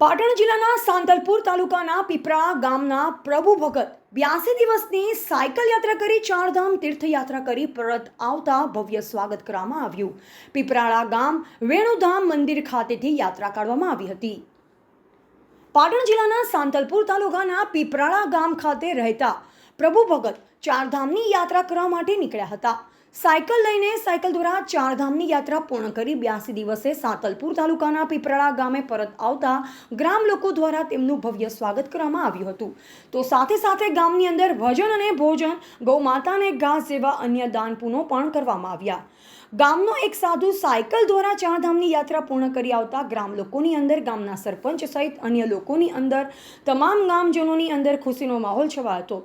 પાટણ જિલ્લાના સાંતલપુર તાલુકાના પીપળા ગામના પ્રભુ ભગત બ્યાસી દિવસની સાયકલ યાત્રા કરી ચારધામ તીર્થયાત્રા કરી પરત આવતા ભવ્ય સ્વાગત કરવામાં આવ્યું. પીપરાળા ગામ વેણુધામ મંદિર ખાતેથી યાત્રા કાઢવામાં આવી હતી. પાટણ જિલ્લાના સાંતલપુર તાલુકાના પીપરાળા ગામ ખાતે રહેતા પ્રભુ ભગત ચારધામની યાત્રા કરવા માટે નીકળ્યા હતા. સાયકલ લઈને સાયકલ દ્વારા ચારધામની યાત્રા પૂર્ણ કરી બ્યાસી દિવસે સાતલપુર તાલુકાના પીપરાળા ગામે પરત આવતા ગ્રામ લોકો દ્વારા તેમનું ભવ્ય સ્વાગત કરવામાં આવ્યું હતું. તો સાથે સાથે ગામની અંદર ભજન અને ભોજન, ગૌમાતાને ઘાસ જેવા અન્ય દાનપૂનો પણ કરવામાં આવ્યા. ગામનો એક સાધુ સાયકલ દ્વારા ચારધામની યાત્રા પૂર્ણ કરી આવતા ગ્રામ લોકોની અંદર, ગામના સરપંચ સહિત અન્ય લોકોની અંદર, તમામ ગામજનોની અંદર ખુશીનો માહોલ છવાયો હતો.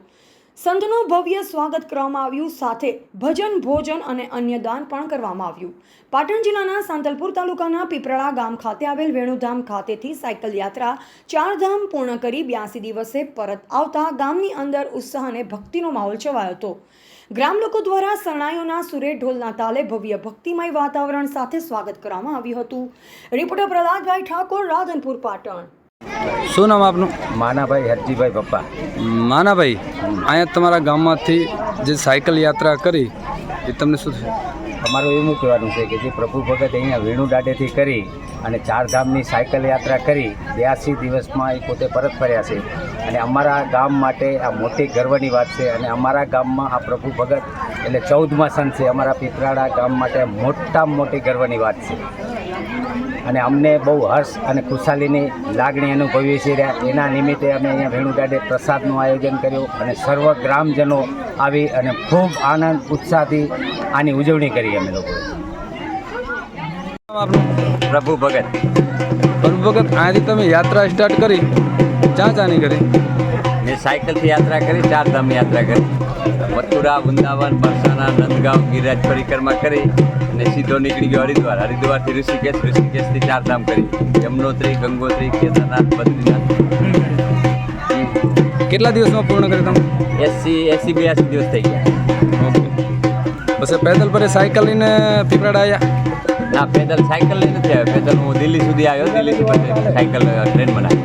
સંતનું ભવ્ય સ્વાગત કરવામાં આવ્યું, સાથે ભજન, ભોજન અને અન્ય દાન પણ કરવામાં આવ્યું. પાટણ જિલ્લાના સાંતલપુર તાલુકાના પીપળા ગામ ખાતે આવેલ વેણુધામ ખાતેથી સાયકલ યાત્રા ચારધામ પૂર્ણ કરી બ્યાસી દિવસે પરત આવતા ગામની અંદર ઉત્સાહ અને ભક્તિનો માહોલ છવાયો હતો. ગ્રામ લોકો દ્વારા શરણાઈઓના સુરે ઢોલના તાલે ભવ્ય ભક્તિમય વાતાવરણ સાથે સ્વાગત કરવામાં આવ્યું હતું. રિપોર્ટર પ્રહલાદભાઈ ઠાકોર, રાધનપુર, પાટણ. શું નામ આપનું? માનાભાઈ હરજીભાઈ પપ્પા. માનાભાઈ અહીંયા તમારા ગામમાંથી જે સાયકલ યાત્રા કરી એ તમને શું થયું? અમારું એવું કહેવાનું છે કે જે પ્રભુ ભગત અહીંયા વેણુ દાડેથી કરી અને ચારધામની સાયકલ યાત્રા કરી બ્યાસી દિવસમાં એ પોતે પરત ફર્યા છે. અને અમારા ગામ માટે આ મોટી ગર્વની વાત છે અને અમારા ગામમાં આ પ્રભુ ભગત એટલે ચૌદમા સંત છે અમારા પીપરાડા ગામ માટે મોટામાં મોટી ગર્વની વાત છે. અને અમને બહુ હર્ષ અને ખુશાલીની લાગણી અનુભવીએ છીએ એના નિમિત્તે અમે અહીંયા વેણુદાડે પ્રસાદનું આયોજન કર્યું અને સર્વ ગ્રામજનો આવી અને ખૂબ આનંદ ઉત્સાહથી આની ઉજવણી કરી અમે લોકોએ પ્રભુ ભગત. પ્રભુ ભગત અહીંયાથી તમે યાત્રા સ્ટાર્ટ કરી. ક્યાં ચાની કરી. સાયકલથી યાત્રા કરી ચારધામ યાત્રા કરી. મથુરા વૃંદાવન બરસાના નંદગાંવ ગિરિરાજ પરિક્રમા કરી અને સીધો નીકળી ગયો હરિદ્વાર. હરિદ્વારથી ઋષિકેશ ઋષિકેશથી ચારધામ કરી. યમનોત્રી ગંગોત્રી કેદારનાથ બદ્રીનાથ. કેટલા દિવસમાં પૂર્ણ કર્યું તમે? એસી એસી બ્યાસી દિવસ થઈ ગયા. ઓકે. પછી પેદલ પર સાયકલ લઈને પીપળાડા આવ્યા ના પેદલ સાયકલ લઈને નથી આવ્યો. પેદલ હું દિલ્હી સુધી આવ્યો. દિલ્હીથી પછી સાયકલ ટ્રેન બનાવી